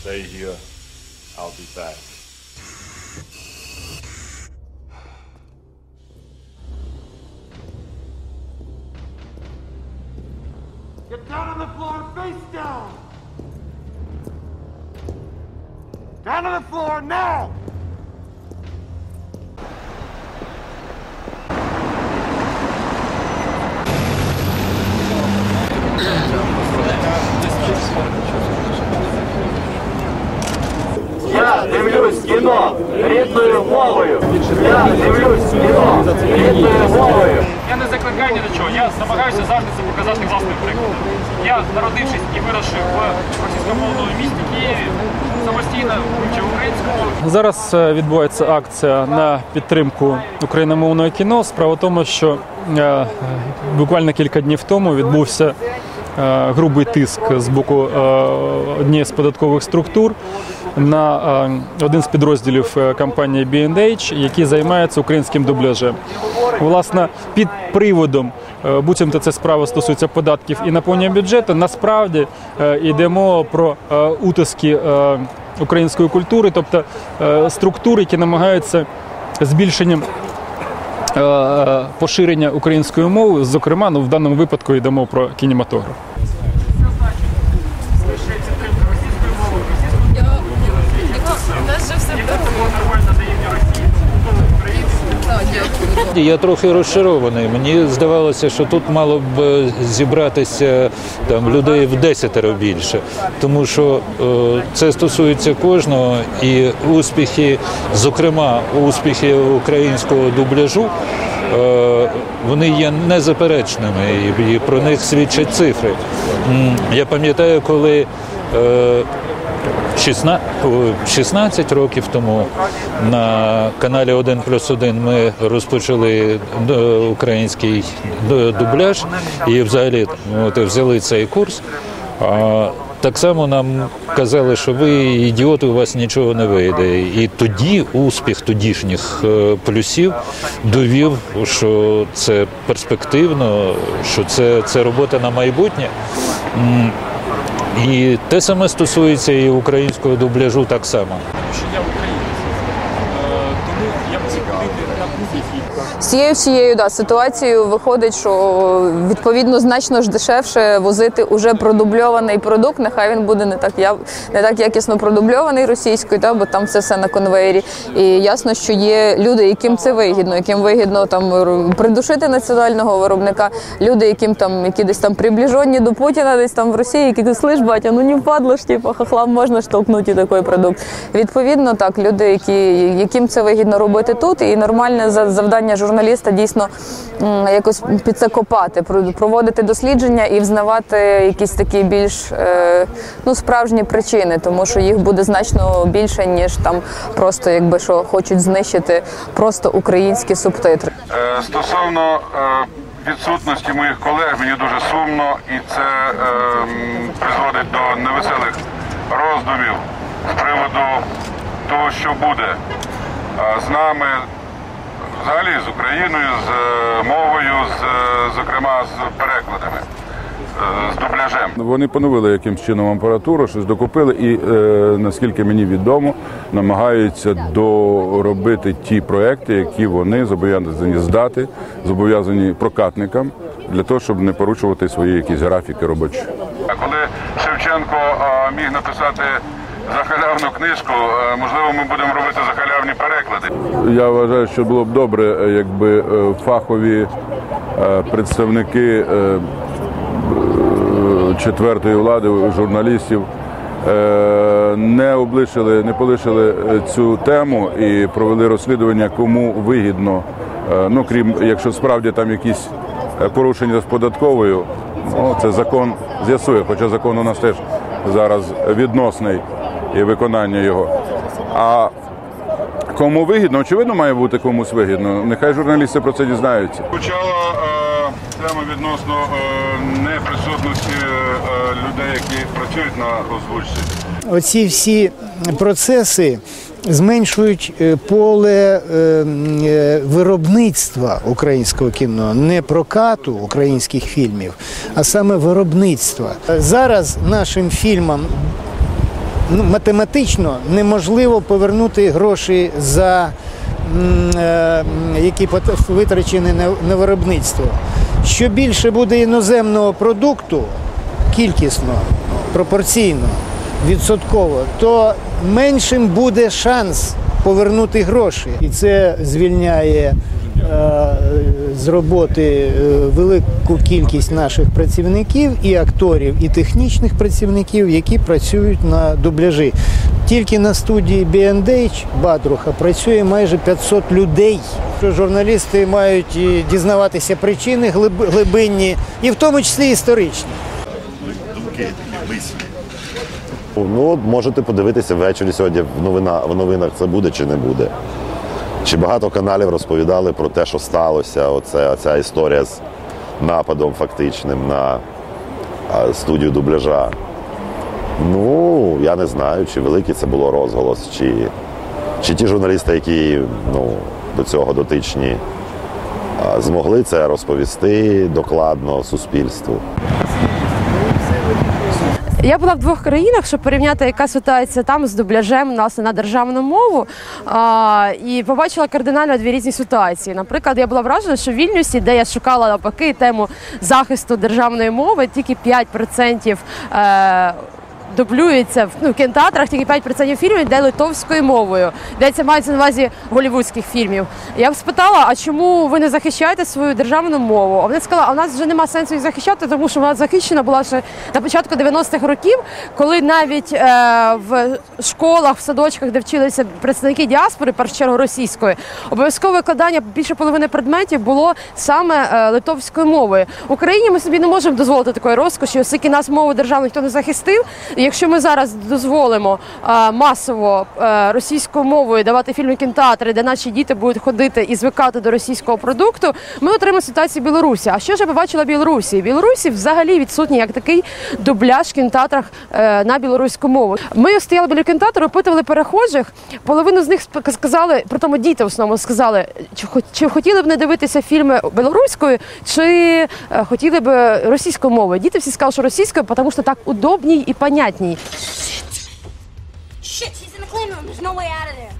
Stay here. I'll be back. Get down on the floor, face down! Down on the floor now! Дивлюсь кіно рідною мовою. Я дивлюсь кіно рідною мовою. Я не закликаю ні до чого. Я намагаюся завжди це показати власним прикладом. Я, народившись і виросши в російськомовному місті Києві, самостійно вивчив українську. Зараз е, відбувається акція на підтримку україномовного кіно. Справа в тому, що е, буквально кілька днів тому відбувся грубий тиск з боку е, однієї з податкових структур на е, один з підрозділів е, компанії B&H, який займається українським дубляжем. Власне, під приводом, е, буцімто це справа стосується податків і наповнення бюджету, насправді е, йде мова про е, утиски е, української культури, тобто е, структури, які намагаються збільшенням е, е, поширення української мови, зокрема, ну в даному випадку йдемо про кінематограф. Я трохи розчарований. Мені здавалося, що тут мало б е, зібратися там людей в десятеро більше, тому що е, це стосується кожного, і успіхи, зокрема, успіхи українського дубляжу. е, Вони є незаперечними, і, про них свідчать цифри. Я пам'ятаю, коли е, 16, років тому на каналі 1 плюс 1 ми розпочали е, український д- дубляж і взагалі взяли цей курс. Так само нам казали, що ви ідіоти, у вас нічого не вийде. І тоді успіх тодішніх е, плюсів довів, що це перспективно, що це, це робота на майбутнє. І те саме стосується і українського дубляжу так само. Що я українець, Е, тому я б цікавий на будь-який З цією всією да, ситуацією виходить, що відповідно значно ж дешевше возити уже продубльований продукт. Нехай він буде не так я не так якісно продубльований російською, та бо там це все на конвейері. І ясно, що є люди, яким це вигідно, яким вигідно там придушити національного виробника. Люди, яким там які десь там приближені до Путіна, десь там в Росії, які слиш, батя, ну не впадло ж, типу, хохлам можна штовхнути такий продукт. Відповідно, так люди, які яким це вигідно робити тут, і нормальне за- завдання журналіста дійсно якось під це копати, проводити дослідження і взнавати якісь такі більш е, ну справжні причини, тому що їх буде значно більше ніж там просто якби що хочуть знищити просто українські субтитри. Е, Стосовно е, відсутності моїх колег, мені дуже сумно, і це призводить до невеселих роздумів з приводу того, що буде з нами, взагалі з Україною, з е, мовою, з, е, зокрема з перекладами, е, з дубляжем. Вони поновили якимсь чином апаратуру, щось докупили, і наскільки мені відомо, намагаються доробити ті проекти, які вони зобов'язані здати, зобов'язані прокатникам для того, щоб не порушувати свої якісь графіки робочі. А коли Шевченко міг написати за халявну книжку, можливо, ми будемо робити за халявні переклади. Я вважаю, що було б добре, е, якби е, фахові е, представники четвертої влади, журналістів. Не облишили, не полишили цю тему і провели розслідування, кому вигідно. Ну крім якщо справді там якісь порушення з податковою, ну це закон з'ясує, хоча закон у нас теж зараз відносний і виконання його. А Кому вигідно, очевидно, має бути комусь вигідно. Нехай журналісти про це дізнаються. Почала е, тема відносно е, неприсутності е, людей, які працюють на озвучці. Оці всі процеси зменшують поле виробництва українського кіно, не прокату українських фільмів, а саме виробництва. Зараз нашим фільмам ну, математично неможливо повернути гроші за е, які витрачені на, виробництво. Що більше буде іноземного продукту, кількісно, пропорційно, відсотково, то меншим буде шанс повернути гроші. І це звільняє з роботи е, велику кількість наших працівників, і акторів, і технічних працівників, які працюють на дубляжі. Тільки на студії B&H Бадруха працює майже 500 людей. Журналісти мають дізнаватися причини глибинні, і в тому числі історичні. Ну, от можете подивитися ввечері сьогодні в, новина, в новинах це буде чи не буде. Чи багато каналів розповідали про те, що сталося, оце, ця історія з нападом фактичним на студію дубляжа. Ну, я не знаю, чи великий це було розголос, чи, чи ті журналісти, які ну, до цього дотичні, змогли це розповісти докладно суспільству. Я була в двох країнах, щоб порівняти, яка ситуація там з дубляжем нас на державну мову. А, і побачила кардинально дві різні ситуації. Наприклад, я була вражена, що в Вільнюсі, де я шукала навпаки тему захисту державної мови, тільки 5% е, дублюється в ну, кінотеатрах тільки 5% фільмів йде литовською мовою. Йдеться мається на увазі голівудських фільмів. Я б спитала, а чому ви не захищаєте свою державну мову? А вони сказали, а у нас вже нема сенсу її захищати, тому що вона захищена була ще на початку 90-х років, коли навіть е, в школах, в садочках, де вчилися представники діаспори, першу чергу російської, обов'язкове викладання більше половини предметів було саме е, литовською мовою. В Україні ми собі не можемо дозволити такої розкоші, оскільки нас мову державну ніхто не захистив. Якщо ми зараз дозволимо масово російською мовою давати фільми кінотеатри, де наші діти будуть ходити і звикати до російського продукту, ми отримаємо ситуацію Білорусі. А що ж побачила Білорусі? Білорусі взагалі відсутній як такий дубляж в кінотеатрах е, на білоруську мову. Ми стояли біля кінотеатру, опитували перехожих. Половину з них сказали, при тому діти в основному сказали, чи, чи хотіли б не дивитися фільми білоруською, чи е, хотіли б російською мовою. Діти всі сказали, що російською, тому що так удобній і понятній. Shit, he's in the clean room. There's no way out of there.